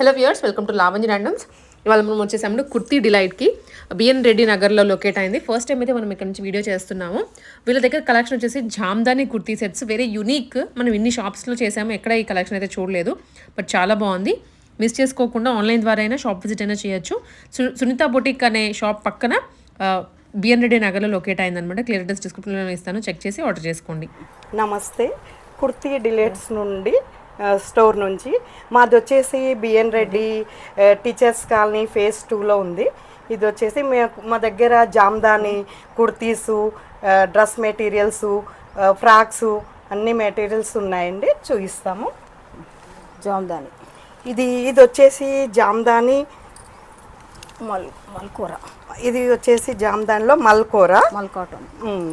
Hello viewers welcome to lounge randoms. ఇవాళ మనం వచ్చేసాము కుర్తీ డిలైట్కి. బిఎన్ రెడ్డి నగర్లో లొకేట్ అయింది. ఫస్ట్ టైం అయితే మనం ఇక్కడ నుంచి వీడియో చేస్తున్నాము. వీళ్ళ దగ్గర కలెక్షన్ వచ్చేసి Jamdani kurti sets very unique మనం ఇన్ని షాప్స్లో చేసాము. ఎక్కడ ఈ కలెక్షన్ అయితే చూడలేదు. బట్ చాలా బాగుంది. మిస్ చేసుకోకుండా ఆన్లైన్ ద్వారా అయినా షాప్ విజిట్ అయినా చేయొచ్చు. సు- సునీత బొటిక్ అనే షాప్ పక్కన బిఎన్ రెడ్డి నగర్లో లొకేట్ అయిందనమాట క్లియర్ అడ్రస్ డిస్క్రిప్షన్లో ఇస్తాను. చెక్ చేసి ఆర్డర్ చేసుకోండి. నమస్తే. కుర్తీ డిలేట్స్ నుండి స్టోర్ నుంచి. మాది వచ్చేసి BN Reddy teachers colony phase టూలో ఉంది. ఇది వచ్చేసి మే మా దగ్గర Jamdani kurtis dress materials frocks అన్ని మెటీరియల్స్ ఉన్నాయండి. చూపిస్తాము. జామ్దాని. ఇది ఇది వచ్చేసి జామ్దాని మల్ మల్కూర. ఇది వచ్చేసి జామ్దానిలో మల్కోర. మల్ కాటన్ మ్మ్.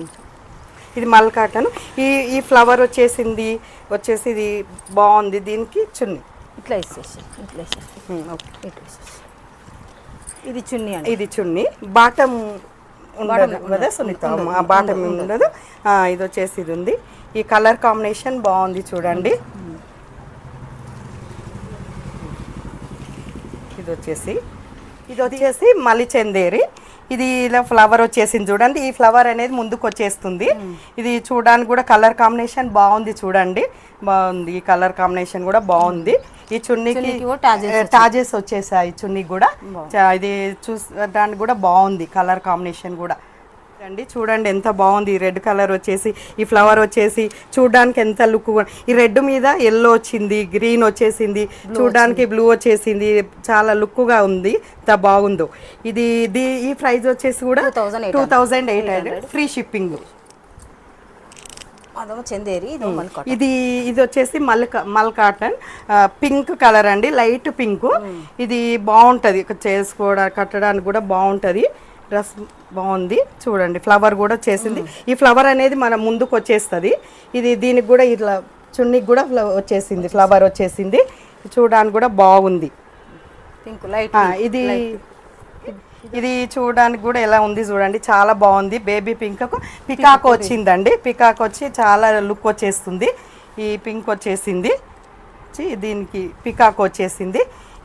ఇది మల్ కాటన్. ఈ ఈ ఫ్లవర్ వచ్చేసింది వచ్చేసి ఇది బాగుంది దీనికి చున్నీ. ఇట్లా ఇచ్చేసి ఇట్లా ఓకే. ఇట్లా ఇచ్చేసి ఇది చున్నీ అండి. ఇది చున్నీ. బాటం ఉండదు కదా సునీత? ఆ బాటం ఉండదు ఇది వచ్చేసి ఇది ఉంది. ఈ కలర్ కాంబినేషన్ బాగుంది చూడండి. ఇది వచ్చేసి ఇది వచ్చేసి మలి చందేరి ఇది ఇలా ఫ్లవర్ వచ్చేసింది చూడండి. ఈ ఫ్లవర్ అనేది ముందుకు వచ్చేస్తుంది. ఇది చూడడానికి కూడా కలర్ కాంబినేషన్ బాగుంది చూడండి. బాగుంది. ఈ కలర్ కాంబినేషన్ కూడా బాగుంది. ఈ చున్నీకి టాజెస్ వచ్చేసాయి చున్నీ కూడా. ఇది చూసడానికి కూడా బాగుంది కలర్ కాంబినేషన్ కూడా. అండి చూడండి ఎంత బాగుంది. ఈ రెడ్ కలర్ వచ్చేసి ఈ ఫ్లవర్ వచ్చేసి చూడడానికి ఎంత లుక్ ఈ రెడ్ మీద ఎల్లో వచ్చింది గ్రీన్ వచ్చేసింది చూడడానికి బ్లూ వచ్చేసింది. చాలా లుక్గా ఉంది ఎంత బాగుందో. ఇది ఇది ఈ ప్రైస్ వచ్చేసి కూడా 2800. Two thousand eight hundred. Free shipping. Chanderi ఇది ఇది వచ్చేసి mul mul cotton. Pink colour అండి లైట్ పింక్. ఇది బాగుంటుంది చేసుకోవడానికి కట్టడానికి కూడా బాగుంటుంది. డ్రెస్ బాగుంది. చూడండి ఫ్లవర్ కూడా వచ్చేసింది ఈ ఫ్లవర్ అనేది మన ముందుకు వచ్చేస్తుంది. ఇది దీనికి కూడా ఇట్లా చున్నీకి కూడా వచ్చేసింది ఫ్లవర్ వచ్చేసింది. చూడడానికి కూడా బాగుంది. ఇది ఇది చూడడానికి కూడా ఎలా ఉంది చూడండి. చాలా బాగుంది. బేబీ పింక్ పికాక్ వచ్చిందండి. పికాక్ వచ్చి చాలా లుక్ వచ్చేస్తుంది. ఈ పింక్ వచ్చేసింది. వచ్చి దీనికి పికాక్ వచ్చేసింది.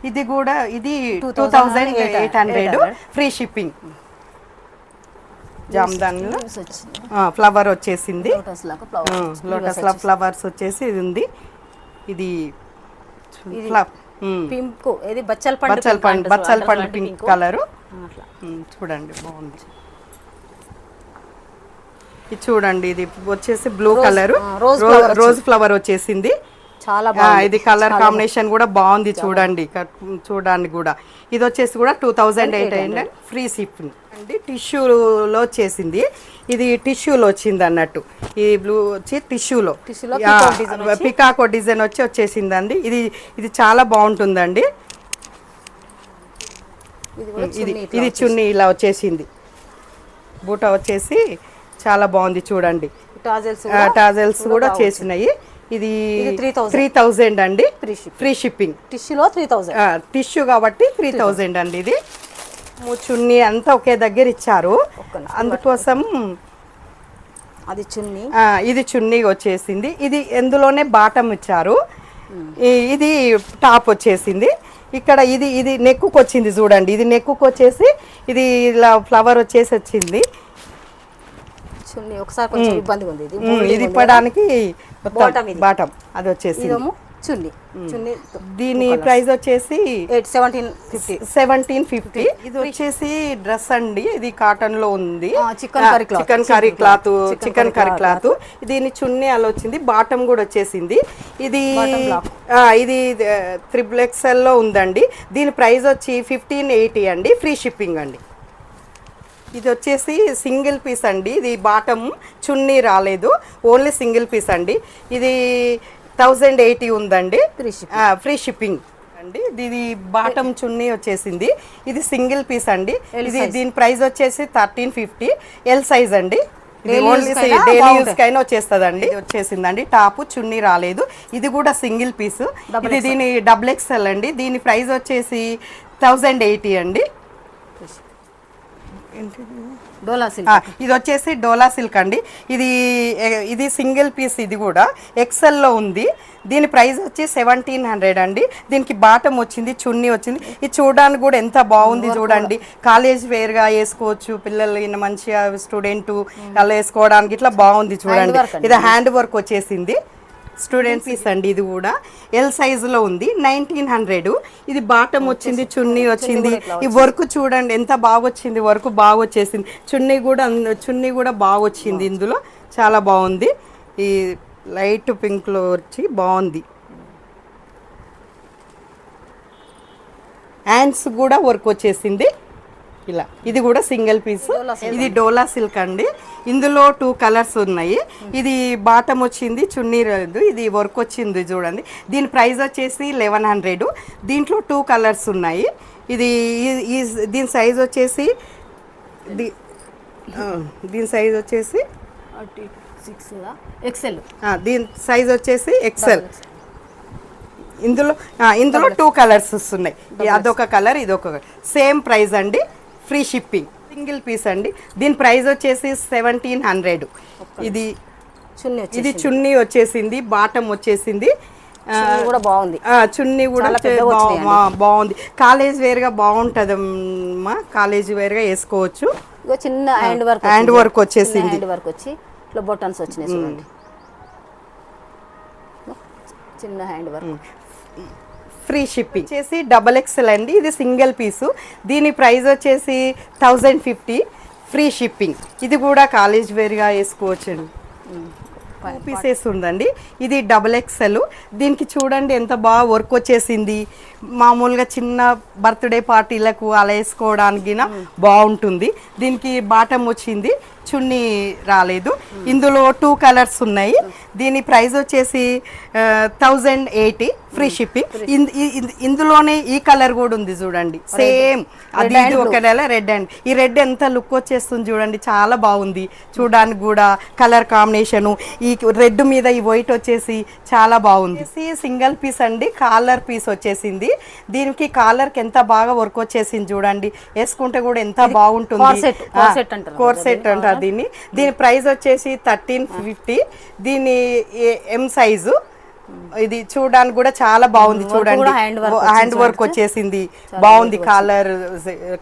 ఇది కూడా ఇది two thousand eight hundred free shipping జామ్దాన్లో flower వచ్చేసింది. లోటస్ లాగా ఫ్లవర్ లోటస్ ఫ్లవర్స్ వచ్చేసి ఇది ఉంది. ఇది. పింక్ ఇది బచ్చల పండు బచ్చల పండు. బచ్చల పండు పింక్. కలరు చూడండి బాగుంది. ఇది చూడండి ఇది వచ్చేసి బ్లూ కలర్ రోజ్ ఫ్లవర్ వచ్చేసింది. చాలా ఇది కలర్ కాంబినేషన్ కూడా బాగుంది. చూడండి. చూడడానికి కూడా. ఇది వచ్చేసి కూడా two thousand eight hundred free shipping అండి టిష్యూలో వచ్చేసింది ఇది టిష్యూలో వచ్చింది అన్నట్టు. ఈ బ్లూ వచ్చి టిష్యూలో పికాకో డిజైన్ వచ్చి. వచ్చేసిందండి. ఇది ఇది చాలా బాగుంటుందండి. ఇది ఇది చున్నీ ఇట్లా ఇది చున్నీ ఇలా వచ్చేసింది. బూట వచ్చేసి చాలా బాగుంది చూడండి. టాజల్స్ టాజల్స్ కూడా చేసినాయి. ఇది ఇది 3000. త్రీ థౌజండ్ అండి. ఫ్రీ షిప్పింగ్ టిష్యూలో త్రీ థౌజండ్ టిష్యూ కాబట్టి త్రీ థౌజండ్ అండి ఇది. చున్నీ అంతా ఒకే దగ్గర ఇచ్చారు. అందుకోసం అది చున్నీ. ఇది చున్నీ వచ్చేసింది. ఇది ఎందులోనే బాటం ఇచ్చారు. ఇది టాప్ వచ్చేసింది. ఇక్కడ ఇది ఇది నెక్కుకు వచ్చింది చూడండి. ఇది నెక్కుకు వచ్చేసి ఇది ఇలా ఫ్లవర్ వచ్చేసి వచ్చింది. చున్నీ ఒకసారి కొంచెం ఇబ్బందిగా ఉంది. ఇది ఇది ఇప్పడానికి. బాటం అది వచ్చేసింది. ఇదేమో చున్నీ. చున్నీ దీని ప్రైస్ వచ్చేసి సెవెంటీన్ ఫిఫ్టీ. Seventeen fifty. ఇది వచ్చేసి డ్రెస్ అండి. ఇది కాటన్లో ఉంది chicken curry cloth. Chicken curry cloth chicken curry cloth. దీని చున్నీ అలా వచ్చింది. బాటం కూడా వచ్చేసింది. ఇది ఇది త్రిబుల్ ఎక్స్ఎల్లో ఉందండి. దీని ప్రైస్ వచ్చి ఫిఫ్టీన్ ఎయిటీ అండి. ఫ్రీ షిప్పింగ్ అండి. ఇది వచ్చేసి సింగిల్ పీస్ అండి. ఇది బాటమ్ చున్నీ రాలేదు. ఓన్లీ సింగిల్ పీస్ అండి. ఇది థౌజండ్ ఎయిటీ ఉందండి. ఫ్రీ షిప్పింగ్ అండి. ఇది బాటమ్ చున్నీ వచ్చేసింది. ఇది సింగిల్ పీస్ అండి. ఇది దీని ప్రైస్ వచ్చేసి థర్టీన్ ఫిఫ్టీ. ఎల్ సైజ్ అండి. ఇది ఓన్లీ డైలీ యూస్. కైనా వచ్చేస్తుందండి. ఇది వచ్చేసిందండి. టాప్ చున్నీ రాలేదు. ఇది కూడా సింగిల్ పీస్. ఇది దీని డబుల్ ఎక్స్ఎల్ అండి. దీని ప్రైస్ వచ్చేసి థౌజండ్ ఎయిటీ అండి. డోలా సిల్క్. ఇది వచ్చేసి డోలా సిల్క్ అండి. ఇది ఇది సింగిల్ పీస్ ఇది కూడా ఎక్సెల్లో ఉంది. దీని ప్రైస్ వచ్చి సెవెంటీన్ హండ్రెడ్ అండి. దీనికి బాటం వచ్చింది చున్నీ వచ్చింది. ఇది చూడడానికి కూడా ఎంత బాగుంది చూడండి. కాలేజ్ వేర్గా వేసుకోవచ్చు పిల్లలు మంచిగా స్టూడెంట్ అలా వేసుకోవడానికి ఇట్లా బాగుంది చూడండి. ఇది హ్యాండ్ వర్క్ వచ్చేసింది. స్టూడెంట్ పీస్ అండి ఇది కూడా. ఎల్ సైజులో ఉంది నైన్టీన్ హండ్రెడ్ ఇది బాటం వచ్చింది చున్నీ వచ్చింది. ఈ వర్క్ చూడండి ఎంత బాగా వచ్చింది వర్క్ బాగా వచ్చేసింది. చున్నీ కూడా చున్నీ కూడా బాగా వచ్చింది ఇందులో. చాలా బాగుంది. ఈ లైట్ పింక్లో వచ్చి బాగుంది. హ్యాండ్స్ కూడా వర్క్ వచ్చేసింది. ఇలా. ఇది కూడా సింగిల్ పీస్. ఇది డోలా సిల్క్ అండి. ఇందులో టూ కలర్స్ ఉన్నాయి. ఇది బాటం వచ్చింది చున్నీ లేదు ఇది వర్క్ వచ్చింది చూడండి. దీని ప్రైస్ వచ్చేసి లెవెన్ హండ్రెడ్. దీంట్లో టూ కలర్స్ ఉన్నాయి. ఇది దీని సైజ్ వచ్చేసి దీని సైజ్ వచ్చేసి సిక్స్ ఎక్సెల్ దీని సైజ్ వచ్చేసి ఎక్సెల్ ఇందులో ఇందులో టూ కలర్స్ వస్తున్నాయి. అదొక కలర్ ఇదొక సేమ్ ప్రైస్ అండి. Free shipping. సింగిల్ పీస్ అండి. దీని ప్రైస్ వచ్చేసి సెవెంటీన్ హండ్రెడ్. ఇది చున్నీ ఇది చున్నీ వచ్చేసింది బాటం వచ్చేసింది. కూడా బాగుంది. చున్నీ కూడా బాగుంది. కాలేజ్ వేర్గా బాగుంటుంది అమ్మా కాలేజ్ వేర్గా వేసుకోవచ్చు. ఇగో చిన్న హ్యాండ్ వర్క్ హ్యాండ్ వర్క్ వచ్చేసింది. హ్యాండ్ వర్క్ వచ్చి ఇట్లా బొటన్స్ వచ్చినాయి చూడండి. చిన్న హ్యాండ్ వర్క్. Free shipping. వచ్చేసి డబల్ ఎక్స్ఎల్ అండి. ఇది సింగిల్ పీసు. దీని ప్రైస్ వచ్చేసి థౌజండ్ ఫిఫ్టీ ఫ్రీ షిప్పింగ్. ఇది కూడా కాలేజ్ వేర్గా వేసుకోవచ్చండి. టూ పీసెస్ ఉందండి. ఇది డబల్ ఎక్స్ఎల్ దీనికి చూడండి ఎంత బాగా వర్క్ వచ్చేసింది. మామూలుగా చిన్న బర్త్డే పార్టీలకు అలా వేసుకోవడానికి గిన బాగుంటుంది. దీనికి బాటం వచ్చింది. చున్నీ రాలేదు. ఇందులో టూ కలర్స్ ఉన్నాయి. దీని ప్రైస్ వచ్చేసి థౌజండ్ ఎయిటీ ఫ్రీ షిప్పింగ్ ఇందులోనే ఈ కలర్ కూడా ఉంది చూడండి. సేమ్ అది ఒక నెల రెడ్ అండ్ ఈ రెడ్ ఎంత లుక్ వచ్చేస్తుంది చూడండి. చాలా బాగుంది. చూడడానికి కూడా కలర్ కాంబినేషన్ ఈ రెడ్ మీద ఈ వైట్ వచ్చేసి చాలా బాగుంది. సింగిల్ పీస్ అండి. కాలర్ పీస్ వచ్చేసింది. దీనికి కాలర్కి ఎంత బాగా వర్క్ వచ్చేసింది చూడండి. వేసుకుంటే కూడా ఎంత బాగుంటుంది. corset అంటారు. అంటారు దీన్ని? దీని ప్రైస్ వచ్చేసి థర్టీన్ ఫిఫ్టీ. దీని ఎం సైజు ఇది చూడడానికి కూడా చాలా బాగుంది చూడండి. హ్యాండ్ వర్క్ వచ్చేసింది. బాగుంది కాలర్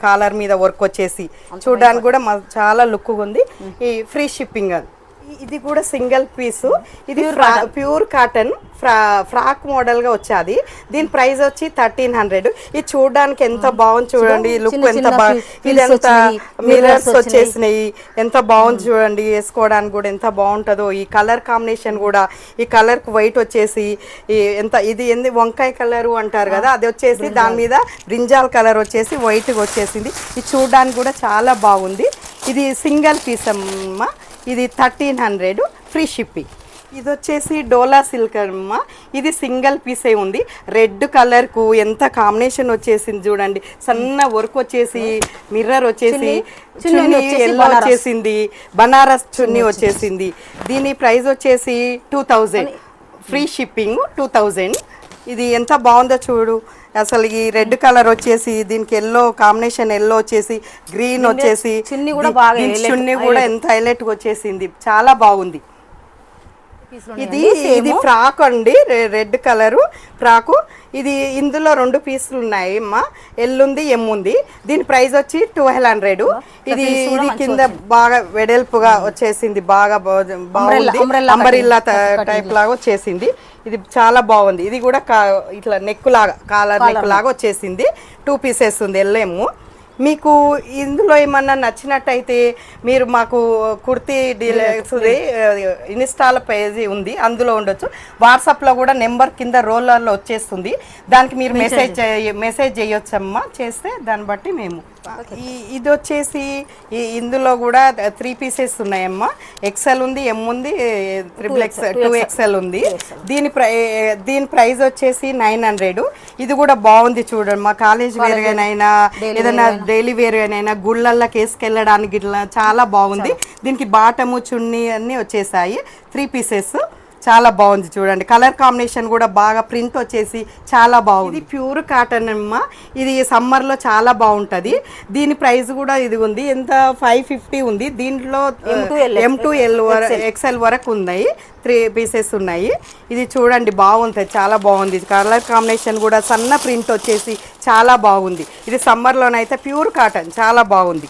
కాలర్ మీద వర్క్ వచ్చేసి. చూడడానికి కూడా చాలా లుక్ ఉంది. ఈ ఫ్రీ షిప్పింగ్ అది. ఇది కూడా సింగిల్ పీస్. ఇది ప్యూర్ కాటన్. ఫ్రా ఫ్రాక్ మోడల్గా వచ్చాది. దీని ప్రైస్ వచ్చి థర్టీన్ హండ్రెడ్. ఇది చూడడానికి ఎంత బాగుంది చూడండి. లుక్ ఎంత బాగా fil- ఇది fills ఎంత వచ్చినాయి, mirrors మిర్రర్స్ వచ్చినాయి. వచ్చేసినాయి. ఎంత బాగుంది చూడండి. వేసుకోవడానికి కూడా ఎంత బాగుంటుందో. ఈ కలర్ కాంబినేషన్ కూడా ఈ కలర్కు వైట్ వచ్చేసి ఎంత ఇది ఏంది? వంకాయ కలర్ అంటారు కదా అది వచ్చేసి దాని మీద బ్రింజాల్ కలర్ వచ్చేసి వైట్ వచ్చేసింది. ఇది చూడడానికి కూడా చాలా బాగుంది. ఇది సింగిల్ పీస్ అమ్మ. ఇది థర్టీన్ హండ్రెడ్ ఫ్రీ షిప్పింగ్ ఇది వచ్చేసి డోలా సిల్క్ అమ్మ. ఇది సింగిల్ పీసే ఉంది. రెడ్ కలర్కు ఎంత కాంబినేషన్ వచ్చేసింది చూడండి. సన్న వర్క్ వచ్చేసి మిర్రర్ వచ్చేసి చున్నీ- ఎల్లో. వచ్చేసింది బనారస్ చున్నీ వచ్చేసింది. దీని ప్రైస్ వచ్చేసి two thousand. Free shipping two thousand. ఇది ఎంత బాగుందో చూడు. అసలు ఈ రెడ్ కలర్ వచ్చేసి దీనికి ఎల్లో కాంబినేషన్ ఎల్లో వచ్చేసి గ్రీన్ వచ్చేసి చున్నీ కూడా బాగా చున్నీ కూడా ఎంత హైలైట్ వచ్చేసింది. చాలా బాగుంది. ఇది ఇది ఫ్రాక్ అండి రెడ్ కలరు ఫ్రాకు. ఇది ఇందులో రెండు పీసులు ఉన్నాయి అమ్మా ఎల్ ఉంది ఎమ్ ఉంది దీని ప్రైస్ వచ్చి ట్వెల్వ్ హండ్రెడ్. ఇది ఇది కింద బాగా వెడల్పుగా వచ్చేసింది బాగా అంబరిల్లా టైప్ లాగా వచ్చేసింది. ఇది చాలా బాగుంది. ఇది కూడా ఇట్లా నెక్ లాగా కాలర్ నెక్. లాగా వచ్చేసింది. టూ పీసెస్ ఉంది ఎల్లేము మీకు ఇందులో ఏమన్నా నచ్చినట్టయితే మీరు మాకు కుర్తీ డీలర్స్ ఇన్స్టాల పేజీ ఉంది అందులో ఉండొచ్చు. వాట్సాప్లో కూడా నెంబర్ కింద రోలర్లో వచ్చేస్తుంది. దానికి మీరు మెసేజ్ మెసేజ్ చేయొచ్చమ్మా. చేస్తే దాన్ని బట్టి మేము ఈ ఇది వచ్చేసి ఈ ఇందులో కూడా త్రీ పీసెస్ ఉన్నాయమ్మా. ఎక్సెల్ ఉంది ఎమ్ ఉంది త్రిబుల్ ఎక్సెల్ టూ ఎక్సెల్ ఉంది. దీని ప్రై దీని ప్రైస్ వచ్చేసి నైన్ హండ్రెడ్. ఇది కూడా బాగుంది చూడండి మా కాలేజ్ వేరుగానైనా ఏదైనా డైలీ వేరుగానైనా గుళ్ళల్లోకి వేసుకెళ్ళడానికి ఇట్లా చాలా బాగుంది. దీనికి బాటము చున్నీ అన్నీ వచ్చేసాయి. త్రీ పీసెస్ చాలా బాగుంది చూడండి. కలర్ కాంబినేషన్ కూడా బాగా ప్రింట్ వచ్చేసి చాలా బాగుంది. ఇది ప్యూర్ కాటన్ అమ్మ. ఇది సమ్మర్లో చాలా బాగుంటుంది. దీని ప్రైస్ కూడా ఇది ఉంది. ఎంత? ఫైవ్ ఫిఫ్టీ ఉంది. దీంట్లో ఎం టు ఎల్ ఎక్స్ఎల్ వరకు ఉన్నాయి. త్రీ పీసెస్ ఉన్నాయి. ఇది చూడండి బాగుంటుంది చాలా బాగుంది. కలర్ కాంబినేషన్ కూడా సన్న ప్రింట్ వచ్చేసి చాలా బాగుంది. ఇది సమ్మర్లోనైతే ప్యూర్ కాటన్ చాలా బాగుంది.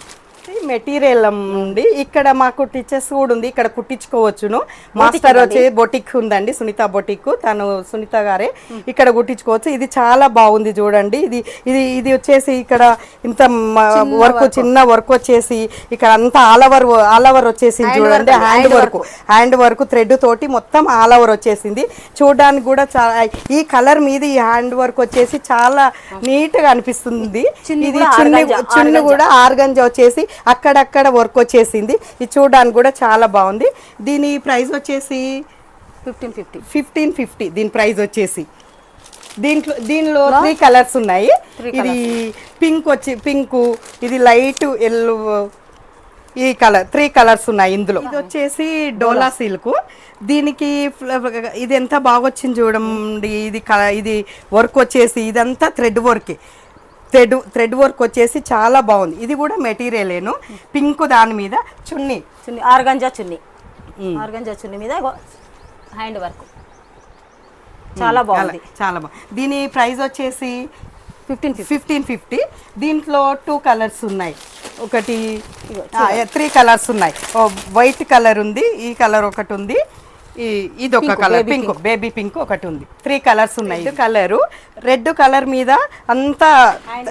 మెటీరియల్ ఉంది. ఇక్కడ మాకు టీచర్స్ కూడా ఉంది. ఇక్కడ కుట్టించుకోవచ్చును. మాస్టర్ వచ్చి బొటిక్ ఉందండి. సునీత బొటిక్. తను సునీత గారే. ఇక్కడ కుట్టించుకోవచ్చు. ఇది చాలా బాగుంది చూడండి. ఇది ఇది ఇది వచ్చేసి ఇక్కడ ఇంత వర్క్ చిన్న వర్క్ వచ్చేసి ఇక్కడ అంతా ఆల్ ఓవర్ ఆల్ ఓవర్ వచ్చేసింది చూడండి. Hand work hand work thread తోటి మొత్తం ఆల్ ఓవర్ వచ్చేసింది. చూడడానికి కూడా చాలా ఈ కలర్ మీద ఈ హ్యాండ్ వర్క్ వచ్చేసి చాలా నీట్గా అనిపిస్తుంది. ఇది చున్ని చున్ని కూడా ఆర్గంజ వచ్చేసి అక్కడక్కడ వర్క్ వచ్చేసింది. ఇది చూడడానికి కూడా చాలా బాగుంది. దీని ప్రైస్ వచ్చేసి ఫిఫ్టీన్ ఫిఫ్టీ ఫిఫ్టీన్ ఫిఫ్టీ దీని ప్రైస్ వచ్చేసి దీంట్లో దీనిలో త్రీ కలర్స్ ఉన్నాయి. ఇది పింక్ వచ్చి పింక్ ఇది లైట్ ఎల్లో ఈ కలర్ త్రీ కలర్స్ ఉన్నాయి ఇందులో. ఇది వచ్చేసి డోలా సిల్క్ దీనికి ఇది ఎంత బాగా వచ్చింది చూడండి. ఇది ఇది వర్క్ వచ్చేసి ఇదంతా thread work thread thread work వచ్చేసి చాలా బాగుంది. ఇది కూడా మెటీరియలేను. పింక్ దాని మీద చున్నీ. చున్ని ఆర్గంజా చున్ని. ఆర్గంజా చున్ని మీద హ్యాండ్ వర్క్. చాలా బాగుంది. చాలా బాగుంది. దీని ప్రైస్ వచ్చేసి ఫిఫ్టీన్ ఫిఫ్టీ. Fifteen fifty. దీంట్లో టూ కలర్స్ ఉన్నాయి. ఒకటి త్రీ కలర్స్ ఉన్నాయి. వైట్ కలర్ ఉంది ఈ కలర్ ఒకటి ఉంది. ఇది ఒక కలర్ పింక్ బేబీ పింక్ ఒకటి ఉంది. త్రీ కలర్స్ ఉన్నాయి. ఇది కలరు రెడ్ కలర్ మీద అంతా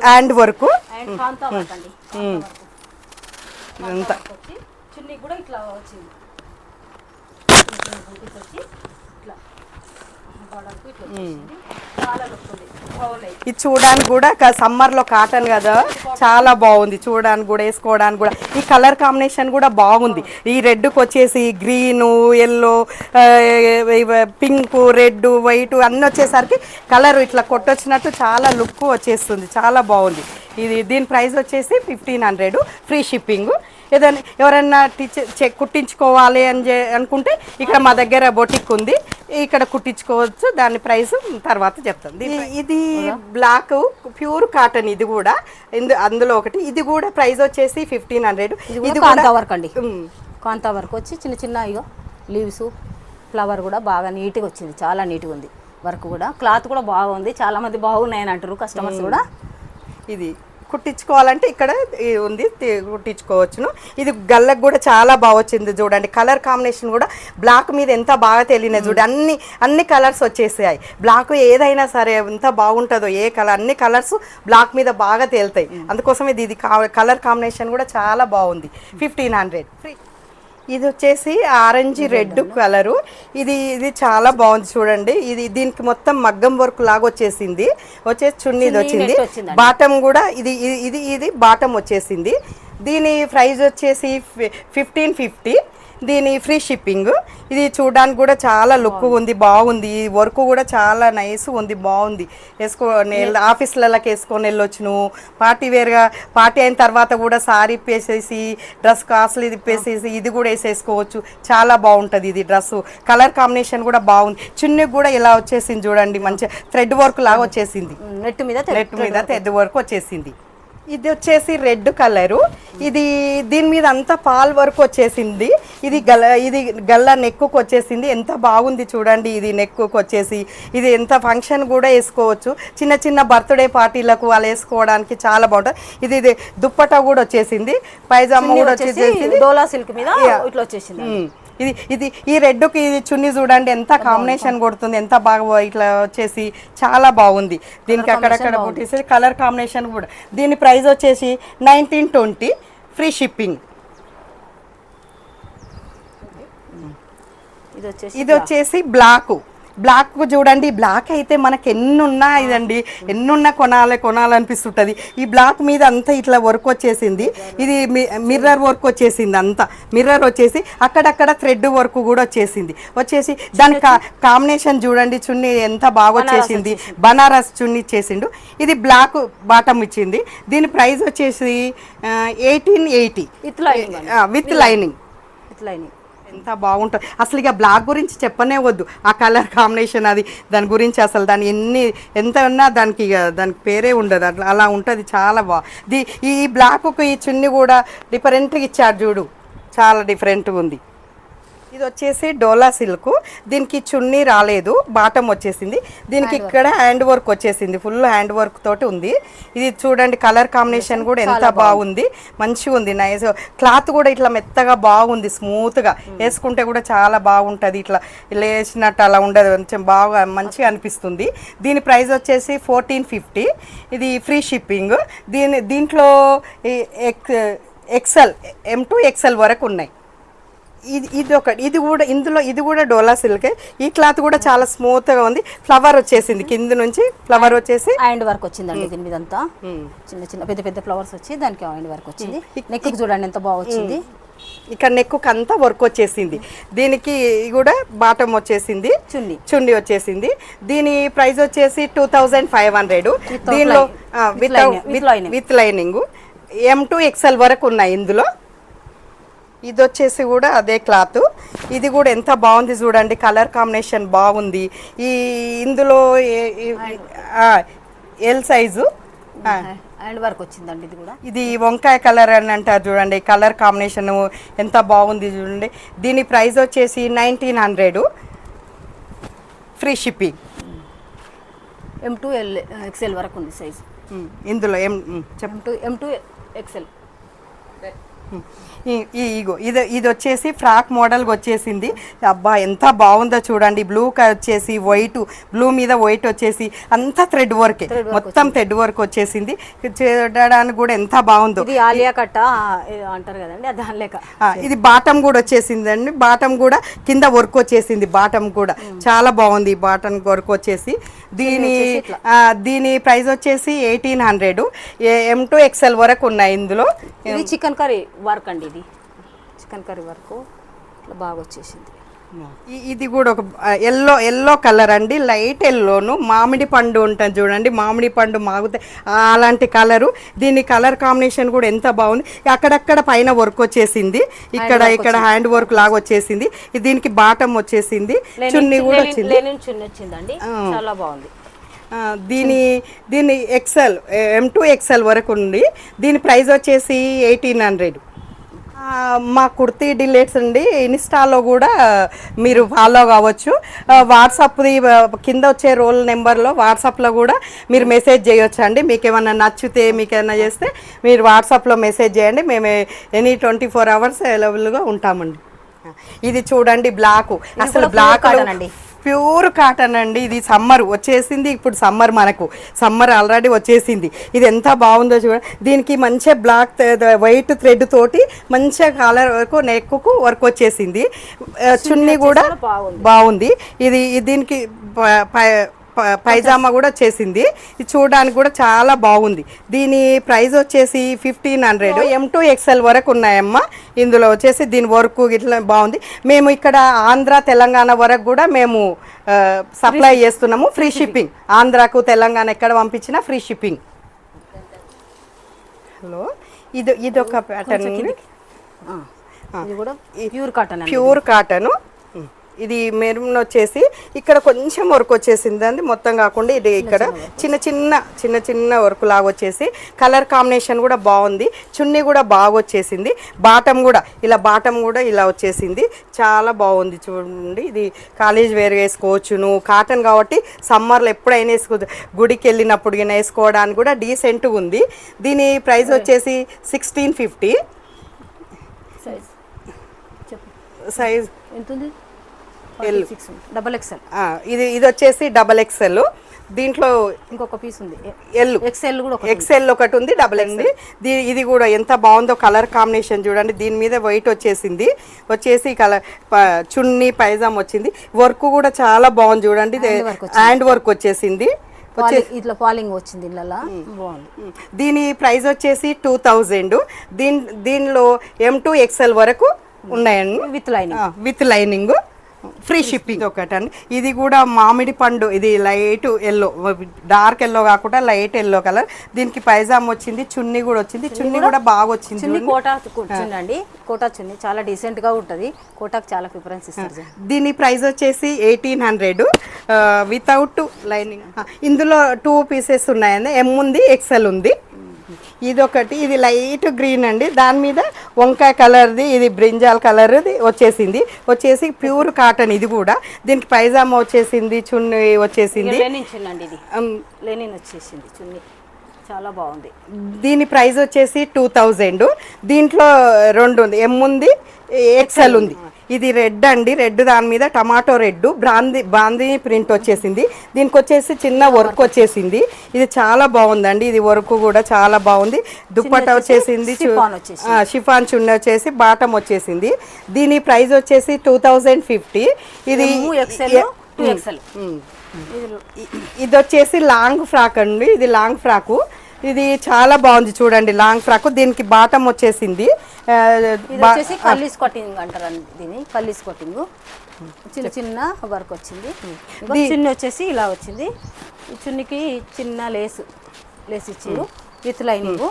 hand work and. Kantha work అంతా చున్నీ కూడా ఇట్లా వచ్చింది. ఇట్లా బూటీస్ వచ్చి ఇట్లా ఇది చూడడానికి కూడా సమ్మర్లో కాటన్ కదా. చాలా బాగుంది. చూడడానికి కూడా వేసుకోవడానికి కూడా. ఈ కలర్ కాంబినేషన్ కూడా బాగుంది. ఈ రెడ్కి వచ్చేసి green yellow pink red white అన్నీ వచ్చేసరికి కలర్ ఇట్లా కొట్టొచ్చినట్టు చాలా లుక్ వచ్చేస్తుంది. చాలా బాగుంది. ఇది దీని ప్రైస్ వచ్చేసి ఫిఫ్టీన్ హండ్రెడ్. Free shipping. ఏదైనా ఎవరైనా టీచర్ చెక్ కుట్టించుకోవాలి అని చే- అనుకుంటే ఇక్కడ మా దగ్గర బొటిక్ ఉంది. ఇక్కడ కుట్టించుకోవచ్చు. దాని ప్రైస్ తర్వాత చెప్తాను ఇది- ఇది బ్లాక్ ప్యూర్ కాటన్ ఇది కూడా. ఇందు అందులో ఒకటి. ఇది కూడా ప్రైస్ వచ్చేసి ఫిఫ్టీన్ హండ్రెడ్. ఇది కాంతా వర్క్ అండి. కాంతా వర్క్ వచ్చి చిన్న చిన్న ఇగో లీవ్స్ ఫ్లవర్ కూడా బాగా నీట్గా వచ్చింది. చాలా నీట్గా ఉంది. వర్క్ కూడా. క్లాత్ కూడా బాగుంది. చాలా మంది బాగున్నాయని అంటారు కస్టమర్స్ కూడా. ఇది. కుట్టించుకోవాలంటే ఇక్కడ ఉంది కుట్టించుకోవచ్చును. ఇది గల్లకు కూడా చాలా బాగా వచ్చింది చూడండి. కలర్ కాంబినేషన్ కూడా బ్లాక్ మీద ఎంత బాగా తెలియదు చూడండి అన్ని అన్ని కలర్స్ వచ్చేసాయి. బ్లాక్ ఏదైనా సరే ఎంత బాగుంటుందో ఏ కలర్ అన్ని కలర్స్ బ్లాక్ మీద బాగా తేలుతాయి. అందుకోసం ఇది ఇది కలర్ కాంబినేషన్ కూడా చాలా బాగుంది. ఫిఫ్టీన్ హండ్రెడ్ ఇది వచ్చేసి ఆరెంజ్ రెడ్ కలరు. ఇది ఇది చాలా బాగుంది చూడండి. ఇది దీనికి మొత్తం మగ్గం వర్క్ లాగా వచ్చేసింది. వచ్చేసి చున్నీ ఇది వచ్చింది. బాటమ్ కూడా ఇది ఇది- ఇది బాటమ్ వచ్చేసింది. దీని ప్రైస్ వచ్చేసి ఫిఫ్టీన్ ఫిఫ్టీ. దీని ఫ్రీ షిప్పింగ్. ఇది చూడడానికి కూడా చాలా లుక్ ఉంది బాగుంది. వర్క్ కూడా చాలా నైస్ ఉంది బాగుంది. వేసుకో ఆఫీసులకి వేసుకొని వెళ్ళొచ్చు నువ్వు పార్టీ వేర్గా పార్టీ అయిన తర్వాత కూడా సారీ ఇప్పేసేసి డ్రెస్ కాస్ట్లీ ఇప్పేసేసి ఇది కూడా వేసేసుకోవచ్చు. చాలా బాగుంటుంది ఇది డ్రెస్ కలర్ కాంబినేషన్ కూడా బాగుంది. చున్నీ కూడా ఇలా వచ్చేసింది చూడండి మంచిగా థ్రెడ్ వర్క్ లాగా వచ్చేసింది. నెట్ మీద నెట్ మీద తెద్దు వరకు వచ్చేసింది. ఇది వచ్చేసి రెడ్ కలరు. ఇది దీని మీద అంతా పాల్ వరకు వచ్చేసింది. ఇది గల ఇది గల్ల నెక్కు వచ్చేసింది. ఎంత బాగుంది చూడండి ఇది నెక్కు వచ్చేసి. ఇది ఎంత ఫంక్షన్ కూడా వేసుకోవచ్చు. చిన్న చిన్న బర్త్డే పార్టీలకు వాళ్ళు వేసుకోవడానికి చాలా బాగుంటుంది. ఇది ఇది దుప్పట కూడా వచ్చేసింది. పైజామా కూడా వచ్చేసింది. డోలా సిల్క్ మీద ఇట్లా వచ్చేసింది. ఇది ఇది ఈ రెడ్కి ఇది చున్నీ చూడండి ఎంత కాంబినేషన్ కొడుతుంది ఎంత బాగా ఇట్లా వచ్చేసి చాలా బాగుంది. దీనికి అక్కడక్కడ కొట్టేసి కలర్ కాంబినేషన్ కూడా. దీని ప్రైస్ వచ్చేసి నైన్టీన్ ట్వంటీ ఫ్రీ షిప్పింగ్ ఇది వచ్చేసి ఇది వచ్చేసి బ్లాక్ బ్లాక్ చూడండి బ్లాక్ అయితే మనకి ఎన్నున్నా ఇదండి ఎన్నున్నా కొనాలి కొనాలనిపిస్తుంటుంది. ఈ బ్లాక్ మీద అంతా ఇట్లా వర్క్ వచ్చేసింది. ఇది మిర్రర్ వర్క్ వచ్చేసింది అంతా. మిర్రర్ వచ్చేసి అక్కడక్కడ థ్రెడ్ వర్క్ కూడా వచ్చేసింది. వచ్చేసి దాని కాంబినేషన్ చూడండి చున్నీ ఎంత బాగా వచ్చేసింది. బనారస్ చున్నీ ఇచ్చేసిండు ఇది బ్లాక్ బాటమ్ ఇచ్చింది. దీని ప్రైస్ వచ్చేసి eighteen eighty with lining with lining with lining ఎంత బాగుంటుంది. అసలు ఇక బ్లాక్ గురించి చెప్పనే వద్దు. ఆ కలర్ కాంబినేషన్ అది దాని గురించి అసలు దాని ఎన్ని ఎంత ఉన్నా దానికి ఇక దానికి పేరే ఉండదు. అట్లా అలా ఉంటుంది చాలా బా ది ఈ బ్లాక్కు ఈ చున్ని కూడా డిఫరెంట్గా ఇచ్చాడు చూడు. చాలా డిఫరెంట్గా ఉంది. ఇది వచ్చేసి డోలా సిల్క్. దీనికి చున్నీ రాలేదు బాటం వచ్చేసింది. దీనికి ఇక్కడ హ్యాండ్ వర్క్ వచ్చేసింది ఫుల్ హ్యాండ్ వర్క్ తోటి ఉంది. ఇది చూడండి కలర్ కాంబినేషన్ కూడా ఎంత బాగుంది. మంచిగా ఉంది నైస్. క్లాత్ కూడా ఇట్లా మెత్తగా బాగుంది స్మూత్గా. వేసుకుంటే కూడా చాలా బాగుంటుంది ఇట్లా లేచినట్టు అలా ఉండదు కొంచెం బాగా మంచిగా అనిపిస్తుంది. దీని ప్రైస్ వచ్చేసి ఫోర్టీన్ ఫిఫ్టీ. ఇది ఫ్రీ షిప్పింగ్. దీని దీంట్లో X XL M to XL వరకు ఉన్నాయి. ఇది ఇది ఒక ఇది కూడా ఇందులో ఇది కూడా డోలా సిల్కే ఈ క్లాత్ కూడా చాలా స్మూత్గా ఉంది. ఫ్లవర్ వచ్చేసింది. కింద నుంచి ఫ్లవర్ వచ్చేసి హ్యాండ్ వర్క్ వచ్చిందండి దీని మీద అంతా చిన్న చిన్న పెద్ద పెద్ద ఫ్లవర్స్ వచ్చి దానికి హ్యాండ్ వర్క్ వచ్చింది. నెక్ చూడండి ఎంత బాగా వచ్చింది. ఇక్కడ నెక్ అంతా వర్క్ వచ్చేసింది. దీనికి కూడా బాటమ్ వచ్చేసింది. చున్నీ. చుండి వచ్చేసింది. దీని ప్రైస్ వచ్చేసి టూ థౌజండ్ ఫైవ్ హండ్రెడ్ దీనిలో with. With lining M to XL వరకు ఉన్నాయి ఇందులో. ఇది వచ్చేసి కూడా అదే క్లాత్. ఇది కూడా ఎంత బాగుంది చూడండి కలర్ కాంబినేషన్ బాగుంది. ఈ ఇందులో ఎల్ సైజు హ్యాండ్ వర్క్ వచ్చిందండి ఇది కూడా. ఇది వంకాయ కలర్ అని అంటారు చూడండి కలర్ కాంబినేషన్ ఎంత బాగుంది చూడండి. దీని ప్రైస్ వచ్చేసి nineteen hundred. Free shipping. M to L XL వరకు ఉంది సైజ్ ఇందులో మ్, M to M to XL ఈ- ఇగో ఇది ఇది వచ్చేసి ఫ్రాక్ మోడల్గా వచ్చేసింది. అబ్బా ఎంత బాగుందో చూడండి. బ్లూ వచ్చేసి వైట్ బ్లూ మీద వైట్ వచ్చేసి అంతా థ్రెడ్ వర్కే. మొత్తం థ్రెడ్ వర్క్ వచ్చేసింది. చూడడానికి కూడా ఎంత బాగుందో. ఇది ఆలియా కట్ట అంటారు కదండి అది ఇది బాటం కూడా వచ్చేసిందండి. బాటం కూడా కింద వర్క్ వచ్చేసింది. బాటం కూడా చాలా బాగుంది బాటం వర్క్ వచ్చేసి. దీని దీని ప్రైస్ వచ్చేసి eighteen hundred. M to XL వరకు ఉన్నాయి ఇందులో. ఇది చికెన్ కర్రీ వర్క్ అండి. ఇది. చికెన్ కర్రీ వర్క్ ఇట్లా బాగా వచ్చేసింది. ఇది కూడా ఒక ఎల్లో ఎల్లో కలర్ అండి. లైట్ ఎల్లోను. మామిడి పండు ఉంటుంది చూడండి. మామిడి పండు మాగుతాయి అలాంటి కలరు. దీని కలర్ కాంబినేషన్ కూడా ఎంత బాగుంది. అక్కడక్కడ పైన వర్క్ వచ్చేసింది. ఇక్కడ ఇక్కడ హ్యాండ్ వర్క్ లాగా వచ్చేసింది. దీనికి బాటం వచ్చేసింది. చున్నీ కూడా వచ్చింది. లేని చున్నీ వచ్చిందండి. చాలా బాగుంది. దీని దీని ఎక్సెల్ ఎం టూ ఎక్సెల్ వరకు ఉంది. దీని ప్రైస్ వచ్చేసి ఎయిటీన్ హండ్రెడ్ మా కుర్తీ డిలేట్స్ అండి. ఇన్స్టాలో కూడా మీరు ఫాలో కావచ్చు. వాట్సాప్ది కింద వచ్చే రోల్ నెంబర్లో వాట్సాప్లో కూడా మీరు మెసేజ్ చేయొచ్చు అండి. మీకు ఏమన్నా నచ్చితే మీకు ఏమైనా చేస్తే మీరు వాట్సాప్లో మెసేజ్ చేయండి. మేము ఎనీ ట్వంటీ ఫోర్ అవర్స్ అవైలబుల్గా ఉంటామండి. ఇది చూడండి బ్లాక్ అసలు బ్లాక్ అండి. ప్యూర్ కాటన్ అండి. ఇది సమ్మర్ వచ్చేసింది. ఇప్పుడు సమ్మర్ మనకు. సమ్మర్ ఆల్రెడీ వచ్చేసింది. ఇది ఎంత బాగుందో చూడ దీనికి మంచిగా బ్లాక్ వైట్ థ్రెడ్ తోటి మంచిగా కాలర్ వరకు నెక్కు వర్క్ వచ్చేసింది. చున్నీ కూడా బాగుంది. ఇది ఇది దీనికి పైజామా కూడా ఇది చూడడానికి కూడా చాలా బాగుంది. దీని ప్రైస్ వచ్చేసి fifteen hundred. M to XL వరకు ఉన్నాయమ్మా. ఇందులో వచ్చేసి దీని వర్క్ ఇట్లా బాగుంది. మేము ఇక్కడ ఆంధ్ర తెలంగాణ వరకు కూడా మేము సప్లై చేస్తున్నాము. ఫ్రీ షిప్పింగ్ ఆంధ్రాకు తెలంగాణ ఎక్కడ పంపించినా ఫ్రీ షిప్పింగ్ హలో? ఇది ఇది ఒక pattern pure cotton pure cotton ఇది మెరూన్ వచ్చేసి ఇక్కడ కొంచెం వర్క్ వచ్చేసింది అండి. మొత్తం కాకుండా ఇది ఇక్కడ చిన్న చిన్న చిన్న చిన్న వర్క్ లాగా వచ్చేసి కలర్ కాంబినేషన్ కూడా బాగుంది. చున్నీ కూడా బాగా వచ్చేసింది. బాటం కూడా ఇలా బాటం కూడా ఇలా వచ్చేసింది. చాలా బాగుంది చూడండి. ఇది కాలేజ్ వేర్ వేసుకోవచ్చు నువ్వు కాటన్ కాబట్టి సమ్మర్లో ఎప్పుడైనా వేసుకో గుడికి వెళ్ళినప్పుడు వేసుకోవడానికి కూడా డీసెంట్గా ఉంది. దీని ప్రైస్ వచ్చేసి సిక్స్టీన్ ఫిఫ్టీ సైజ్ సైజ్ ఎంత ఉంది సిక్స్ డబల్ ఎక్స్ఎల్ ఇది ఇది వచ్చేసి డబల్ ఎక్స్ఎల్ దీంట్లో ఇంకొక పీస్ ఉంది. ఎల్ ఎక్స్ఎల్ కూడా ఒకటి ఎక్స్ఎల్ ఒకటి ఉంది డబల్ ఉంది దీ ఇది కూడా ఎంత బాగుందో కలర్ కాంబినేషన్ చూడండి. దీని మీద వైట్ వచ్చేసింది. వచ్చేసి కలర్ చున్నీ పైజామ్ వచ్చింది. వర్క్ కూడా చాలా బాగుంది చూడండి. హ్యాండ్ వర్క్ వచ్చేసింది. ఇట్లా పాలింగ్ వచ్చింది బాగుంది. దీని ప్రైస్ వచ్చేసి టూ థౌజండ్ దీని దీనిలో ఎం టూ ఎక్స్ఎల్ వరకు ఉన్నాయండి. With lining with lining free shipping ఒకటి అండి ఇది కూడా మామిడి పండు ఇది లైట్ ఎల్లో డార్క్ ఎల్లో కాకుండా లైట్ ఎల్లో కలర్. దీనికి పైజామ్ వచ్చింది చున్నీ కూడా వచ్చింది. చున్నీ కూడా బాగా వచ్చింది చున్నీ. కోటా కూర్చుండండి కోటా చున్నీ చాలా డీసెంట్గా ఉంటది. కోటాకు చాలా ప్రిఫరెన్స్ ఇస్తారు. దీని ప్రైస్ వచ్చేసి ఎయిటీన్ హండ్రెడ్. వితౌట్ లైనింగ్ ఇందులో టూ పీసెస్ ఉన్నాయండి. ఎం ఉంది ఎక్సెల్ ఉంది. ఇది ఒకటి ఇది లైట్ గ్రీన్ అండి. దాని మీద వంకాయ కలర్ది ఇది బ్రింజాల్ కలర్ది వచ్చేసింది. వచ్చేసి ప్యూర్ కాటన్ ఇది కూడా. దీనికి పైజామా వచ్చేసింది చున్నీ వచ్చేసింది. లెనిన్ చున్నీ. చాలా బాగుంది. దీని ప్రైస్ వచ్చేసి టూ థౌజండ్. దీంట్లో రెండు ఉంది. ఎం ఉంది ఎక్సెల్ ఉంది. ఇది రెడ్ అండి. రెడ్ దాని మీద టమాటో రెడ్ బ్రాంది బాంది ప్రింట్ వచ్చేసింది. దీనికి వచ్చేసి చిన్న వర్క్ వచ్చేసింది. ఇది చాలా బాగుందండి. ఇది వర్క్ కూడా చాలా బాగుంది. దుప్పట వచ్చేసింది షిఫాన్ చున్న వచ్చేసి బాటం వచ్చేసింది. దీని ప్రైస్ వచ్చేసి టూ థౌజండ్ ఫిఫ్టీ. ఇది ఇది వచ్చేసి లాంగ్ ఫ్రాక్ అండి. ఇది లాంగ్ ఫ్రాకు. ఇది చాలా బాగుంది చూడండి లాంగ్ ఫ్రాక్. దీనికి బాటం వచ్చేసింది. ఇది వచ్చేసి కల్లీస్ కొట్టింగ్ అంటారు దీన్ని కల్లీస్ కొట్టింగ్ చిన్న చిన్న వర్క్ వచ్చింది. చున్నీ వచ్చేసి ఇలా వచ్చింది. ఈ చున్నీకి చిన్న లేస్ లేస్ ఇచ్చారు విత్ లైనింగ్.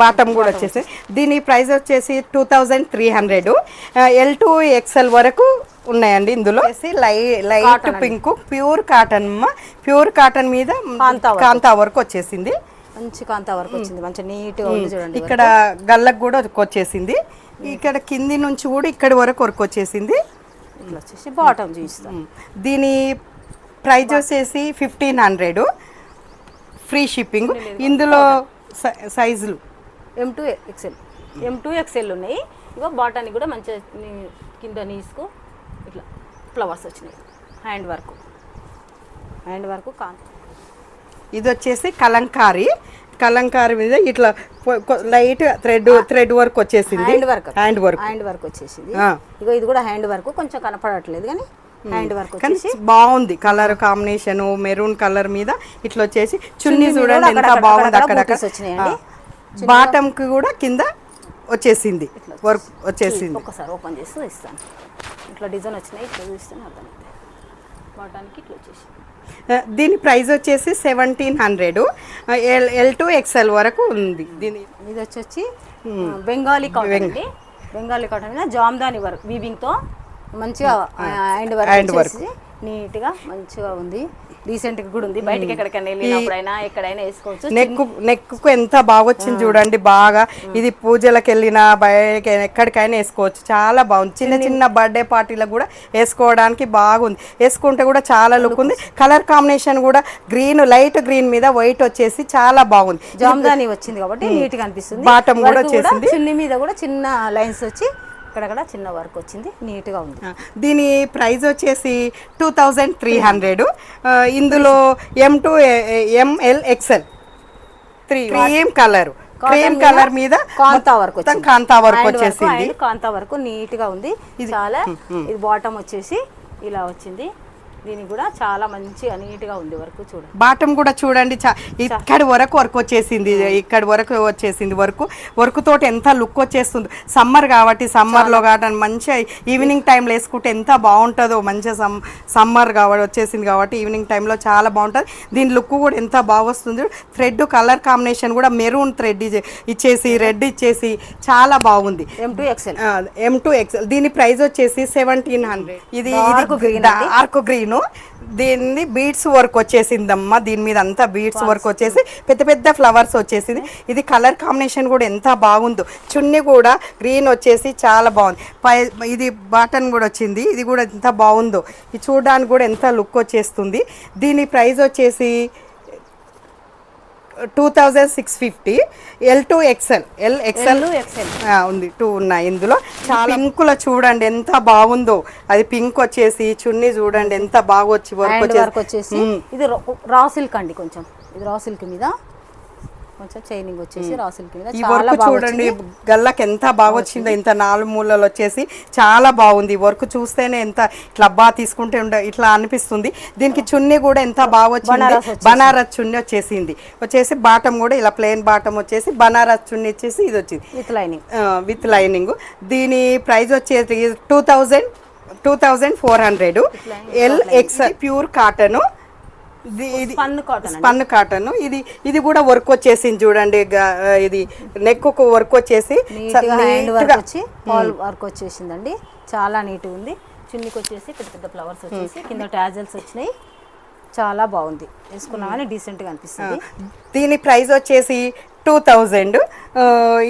బాటం కూడా వచ్చేసి. దీని ప్రైస్ వచ్చేసి two thousand three hundred. L to XL వరకు ఉన్నాయండి ఇందులో. లై light pink pure cotton pure cotton మీద. కాంతా వర్క్ వచ్చేసింది. మంచి కాంతా వర్క్ వచ్చింది. మంచి నీట్గా ఉంది చూడండి ఇక్కడ గల్లకు కూడా వచ్చేసింది ఇక్కడ కింది నుంచి కూడా ఇక్కడ వరకు వర్క్ వచ్చేసింది ఇట్లా వచ్చేసి బాటమ్ చూపిస్తాం. దీని ప్రైస్ వచ్చేసి ఫిఫ్టీన్ హండ్రెడ్ ఫ్రీ షిప్పింగ్ ఇందులో సైజులు M to XL M to XL ఉన్నాయి. ఇగో బాటానికి కూడా మంచిగా కింద నీస్కు ఇట్లా ఫ్లవర్స్ వచ్చినాయి. హ్యాండ్ వర్క్ హ్యాండ్ వర్క్ కాన్ ఇది వచ్చేసి కలంకారీ. కలంకారీ మీద ఇట్లా లైట్ థ్రెడ్ థ్రెడ్ వర్క్ వచ్చేసింది. Hand work. Hand work. Hand work వచ్చేసింది. ఇగో ఇది కూడా హ్యాండ్ వర్క్. కొంచెం కనపడట్లేదు కానీ హ్యాండ్ వర్క్ కానీ వచ్చేసి బాగుంది. కలర్ కాంబినేషన్ మెరూన్ కలర్ మీద ఇట్లా వచ్చేసి చున్నీ చూడండి ఎంత బాగుంది అక్కడక్కడ. వచ్చినాయండి. బాటమ్కి కూడా కింద వచ్చేసింది. వర్క్ వచ్చేసింది. ఒక్కసారి ఓపెన్ చేసి ఇస్తాను. ఇట్లా డిజైన్ వచ్చినాయి ఇట్లా చూస్తేనే అర్థమవుతుంది బాటానికి ఇట్లా వచ్చేసి ఆ, దీని ప్రైస్ వచ్చేసి seventeen hundred. L L to XL వరకు ఉంది. దీని ఇది వచ్చి బెంగాలీ కాటన్ బెంగాలీ కాటన్ మీద జామ్దాని వర్క్ వీవింగ్తో మంచిగా హ్యాండ్ వర్క్. వచ్చేసి నీట్గా మంచిగా ఉంది. డీసెంట్ కూడా ఉంది. బయటికి ఎక్కడికైనా వెళ్ళినప్పుడైనా ఎక్కడైనా వేసుకోవచ్చు. నెక్ నెక్కు ఎంత బాగా వచ్చింది చూడండి బాగా. ఇది పూజలకు వెళ్ళినా బయటకి ఎక్కడికైనా వేసుకోవచ్చు. చాలా బాగుంది. చిన్న చిన్న బర్త్డే పార్టీలకు కూడా వేసుకోవడానికి బాగుంది. వేసుకుంటే కూడా చాలా లుక్ ఉంది. కలర్ కాంబినేషన్ కూడా గ్రీన్ లైట్ గ్రీన్ మీద వైట్ వచ్చేసి చాలా బాగుంది. జామ్దాని వచ్చింది కాబట్టి నీట్గా అనిపిస్తుంది. Bottom కూడా వచ్చేసింది. చున్నీ మీద కూడా చిన్న లైన్స్ వచ్చి అక్కడక్కడ చిన్న వర్క్ వచ్చింది నీట్గా ఉంది. దీని ప్రైస్ వచ్చేసి టూ థౌజండ్ త్రీ హండ్రెడ్. ఇందులో M to M L XL three cream colour cream colour మీద కాంతా వర్క్ కాంతా వర్క్ వచ్చేసింది and కాంతా వర్క్ నీట్గా ఉంది. చాలా ఇది బాటమ్ వచ్చేసి ఇలా వచ్చింది. దీనికి కూడా చాలా మంచిగా నీట్గా ఉంది వర్క్ చూడండి. బాటం కూడా చూడండి ఇక్కడి వరకు వర్క్ వచ్చేసింది ఇక్కడి వరకు వచ్చేసింది వర్క్. వర్క్ తోటి ఎంత లుక్ వచ్చేస్తుంది. సమ్మర్ కాబట్టి సమ్మర్లో కాబట్టి మంచిగా ఈవినింగ్ టైంలో వేసుకుంటే ఎంత బాగుంటుందో. మంచిగా సమ్ సమ్మర్ కాబట్టి వచ్చేసింది కాబట్టి ఈవినింగ్ టైంలో చాలా బాగుంటుంది. దీని లుక్ కూడా ఎంత బాగా వస్తుంది థ్రెడ్ కలర్ కాంబినేషన్ కూడా మెరూన్ థ్రెడ్ ఇచ్చేసి రెడ్ ఇచ్చేసి చాలా బాగుంది. M to XL M to XL దీని ప్రైస్ వచ్చేసి సెవెంటీన్ హండ్రెడ్. ఇది. Dark green. దీన్ని బీడ్స్ వర్క్ వచ్చేసిందమ్మా. దీని మీద అంతా బీడ్స్ వర్క్ వచ్చేసి పెద్ద పెద్ద ఫ్లవర్స్ వచ్చేసింది. ఇది కలర్ కాంబినేషన్ కూడా ఎంత బాగుందో. చున్నీ కూడా గ్రీన్ వచ్చేసి చాలా బాగుంది. పై ఇది బాటన్ కూడా వచ్చింది. ఇది కూడా ఎంత బాగుందో. ఇది చూడడానికి కూడా ఎంత లుక్ వచ్చేస్తుంది. దీని ప్రైస్ వచ్చేసి two thousand six fifty L to XL L ఆ, ఉంది టూ ఉన్నాయి ఇందులో. చాలా పింకులో చూడండి ఎంత బాగుందో. అది పింక్ వచ్చేసి చున్నీ చూడండి ఎంత బాగా వచ్చి వర్క్ వచ్చేసి. ఇది రా సిల్క్ అండి కొంచెం. ఇది రా సిల్క్ మీద. కొంచెం చైనింగ్ వచ్చేసి రా సిల్క్ మీద ఈ వర్క్ చూడండి గల్లకి ఎంత బాగా వచ్చిందో ఇంత నాలుగు మూలలు వచ్చేసి చాలా బాగుంది. వర్క్ చూస్తేనే ఎంత ఇట్లా అబ్బా తీసుకుంటే ఉండ ఇట్లా అనిపిస్తుంది. దీనికి చున్నీ కూడా ఎంత బాగా వచ్చింది. బనారస్ చున్నీ వచ్చేసింది. వచ్చేసి బాటం కూడా ఇలా ప్లెయిన్ బాటం వచ్చేసి బనారస్ చున్నీ వచ్చేసి ఇది వచ్చింది. విత్ లైనింగ్ విత్ లైనింగ్ దీని ప్రైస్ వచ్చేసి two thousand two thousand four hundred L X pure cotton ఇది పన్ను కాటన్ అండి. పన్ను కాటన్. ఇది ఇది కూడా వర్క్ వచ్చేసింది చూడండి ఇది నెక్ వర్క్ వచ్చేసి హ్యాండ్ వర్క్ వచ్చి పాల్ వర్క్ వచ్చేసిందండి. చాలా నీట్గా ఉంది. చున్నీకి వచ్చేసి పెద్ద పెద్ద ఫ్లవర్స్ వచ్చేసి కింద టాజల్స్ వచ్చినాయి. చాలా బాగుంది. వేసుకున్నా కానీ డీసెంట్గా అనిపిస్తుంది. దీని ప్రైస్ వచ్చేసి టూ థౌజండ్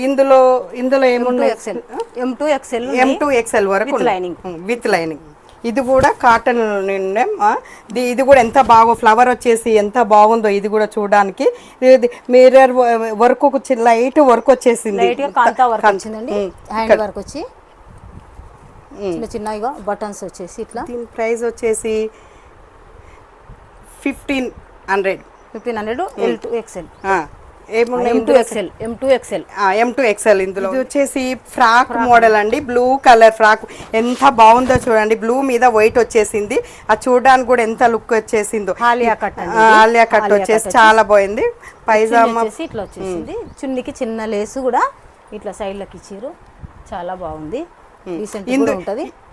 ఇందులో ఇందులో ఏమున్నాయి? XL M to XL M to XL వరకు. ఉమ్, విత్ లైనింగ్ ఇది కూడా కాటన్ ఇది కూడా ఎంత బాగా ఫ్లవర్ వచ్చేసి ఎంత బాగుందో ఇది కూడా చూడడానికి. మిర్రర్ వర్క్ లైట్ వర్క్ వచ్చేసింది. హ్యాండ్ వర్క్ వచ్చి చిన్న చిన్నగా బటన్స్ వచ్చేసి ఇట్లా. దీని ప్రైస్ వచ్చేసి fifteen hundred fifteen hundred L to XL ఏమున్నాయి M to XL M to XL M to XL ఇందులో. ఇది వచ్చేసి ఫ్రాక్ మోడల్ అండి. Blue colour frock. ఎంత బాగుందో చూడండి. బ్లూ మీద వైట్ వచ్చేసింది. అది చూడడానికి కూడా ఎంత లుక్ వచ్చేసిందో. హాలియా కట్ ఆలియా కట్ వచ్చేసి చాలా బాగుంది. పైజామా ఇట్లా వచ్చేసింది. చున్నీకి చిన్న లేసు కూడా ఇట్లా సైడ్ లకి ఇచ్చారు చాలా బాగుంది.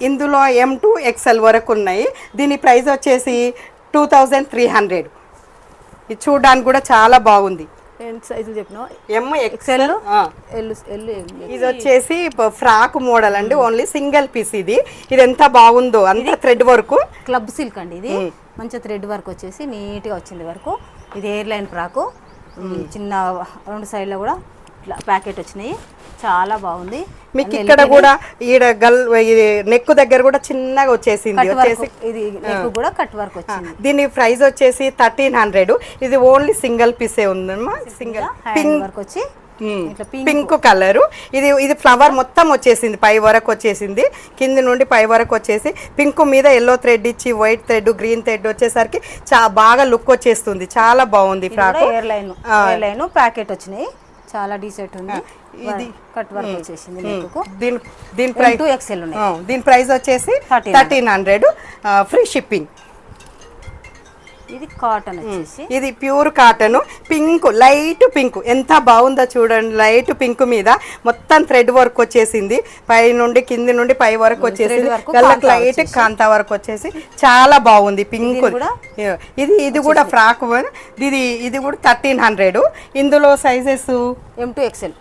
ఇందులో ఎం టూ ఎక్స్ఎల్ వరకు ఉన్నాయి. దీని ప్రైస్ వచ్చేసి టూ థౌజండ్ త్రీ హండ్రెడ్ ఇది చూడడానికి కూడా చాలా బాగుంది. సైజులు చెప్పిన M XL XL L L ఇది వచ్చేసి ఫ్రాక్ మోడల్ అండి ఓన్లీ సింగిల్ పీస్ ఇది. ఇది ఎంత బాగుందో అంత థ్రెడ్ వర్క్. క్లబ్ సిల్క్ అండి ఇది. మంచి థ్రెడ్ వర్క్ వచ్చేసి నీట్గా వచ్చింది వరకు. ఇది ఎయిర్ లైన్ ఫ్రాకు చిన్న రెండు సైడ్లో కూడా ఇట్లా ప్యాకెట్ వచ్చినాయి. చాలా బాగుంది. మీకు ఇక్కడ కూడా ఈడ గల్ ఇది నెక్ దగ్గర కూడా చిన్నగా వచ్చేసింది. వచ్చేసి ఇది నెక్ కూడా కట్ వర్క్ వచ్చింది. దీని ప్రైస్ వచ్చేసి థర్టీన్ హండ్రెడ్. ఇది ఓన్లీ సింగిల్ పీసే ఉందమ్మా. సింగిల్ పింక్ వర్క్ వచ్చి పింక్. కలర్. ఇది ఇది ఫ్లవర్ మొత్తం వచ్చేసింది పై వరకు వచ్చేసింది. కింది నుండి పై వరకు వచ్చేసి పింక్ మీద ఎల్లో థ్రెడ్ ఇచ్చి వైట్ థ్రెడ్ గ్రీన్ థ్రెడ్ వచ్చేసరికి చా బాగా లుక్ వచ్చేస్తుంది. చాలా బాగుంది ఫ్రాక్. ఎయిర్ లైన్ ప్యాకెట్ వచ్చినాయి. చాలా డీసెంట్ ఉంది. ఇది. కట్ వర్క్ వచ్చేసింది దీని దీని ప్రైస్ టూ ఉన్నాయి. దీని ప్రైస్ వచ్చేసి 1300. Thirteen hundred free shipping. ఇది కాటన్ వచ్చేసి. ఇది pure cotton pink light pink. ఎంత బాగుందో చూడండి లైట్ పింక్ మీద మొత్తం థ్రెడ్ వర్క్ వచ్చేసింది. పై నుండి కింది నుండి పై వరకు వచ్చేసింది. గల్లకు లైట్ కాంతా వర్క్ వచ్చేసి చాలా బాగుంది పింక్. ఇది ఇది కూడా ఫ్రాక్ ఇది ఇది కూడా థర్టీన్ హండ్రెడ్ ఇందులో సైజెస్ ఎం టూ ఎక్సెల్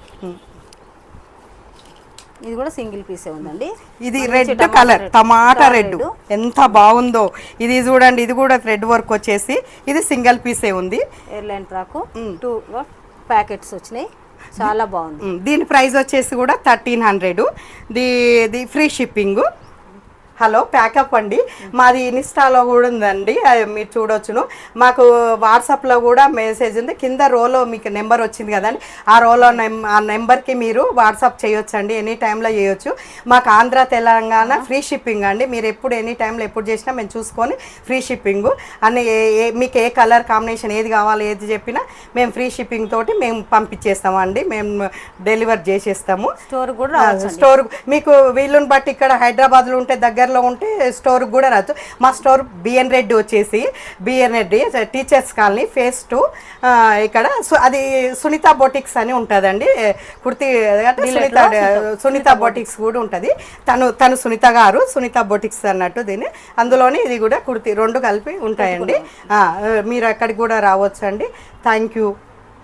ఇది కూడా సింగిల్ పీసే ఉందండి. ఇది రెడ్ కలర్. టమాటా. రెడ్. ఎంత బాగుందో. ఇది చూడండి ఇది కూడా థ్రెడ్ వర్క్ వచ్చేసి ఇది సింగిల్ పీసే ఉంది. Air line frock two packets వచ్చినాయి. చాలా బాగుంది. దీని ప్రైస్ వచ్చేసి కూడా thirteen hundred. The the free shipping. Hello pack up అండి. మాది ఇన్స్టాలో కూడా ఉందండి. మీరు చూడొచ్చును. మాకు వాట్సాప్లో కూడా మెసేజ్ ఉంది. కింద రోలో మీకు నెంబర్ వచ్చింది కదండి. ఆ రోలో నెం ఆ నెంబర్కి మీరు వాట్సాప్ చేయొచ్చు అండి ఎనీ టైంలో చేయొచ్చు. మాకు ఆంధ్ర తెలంగాణ ఫ్రీ షిప్పింగ్ అండి. మీరు ఎప్పుడు ఎనీ టైంలో ఎప్పుడు చేసినా మేము చూసుకొని ఫ్రీ షిప్పింగ్. అన్ని ఏ ఏ- మీకు ఏ కలర్ కాంబినేషన్ ఏది కావాలి ఏది చెప్పినా మేము ఫ్రీ షిప్పింగ్ తోటి మేము పంపించేస్తామండి. మేము డెలివర్ చేసేస్తాము. స్టోర్ కూడా స్టోర్ మీకు వీళ్ళని బట్టి ఇక్కడ హైదరాబాద్లో ఉంటే దగ్గరలో ఉంటే స్టోర్ కూడా రావచ్చు మా స్టోర్ బిఎన్ రెడ్డి వచ్చేసి BN Reddy teachers colony phase two ఇక్కడ. అది సునీత బొటిక్స్ అని ఉంటుందండి. కుర్తి సునీత సునీత. బొటిక్స్ కూడా ఉంటుంది. తను తను సునీత గారు సునీత బొటిక్స్ అన్నట్టు దీన్ని. అందులోనే ఇది కూడా కుర్తి రెండు కలిపి ఉంటాయండి. మీరు అక్కడికి కూడా రావచ్చు అండి థ్యాంక్ యూ.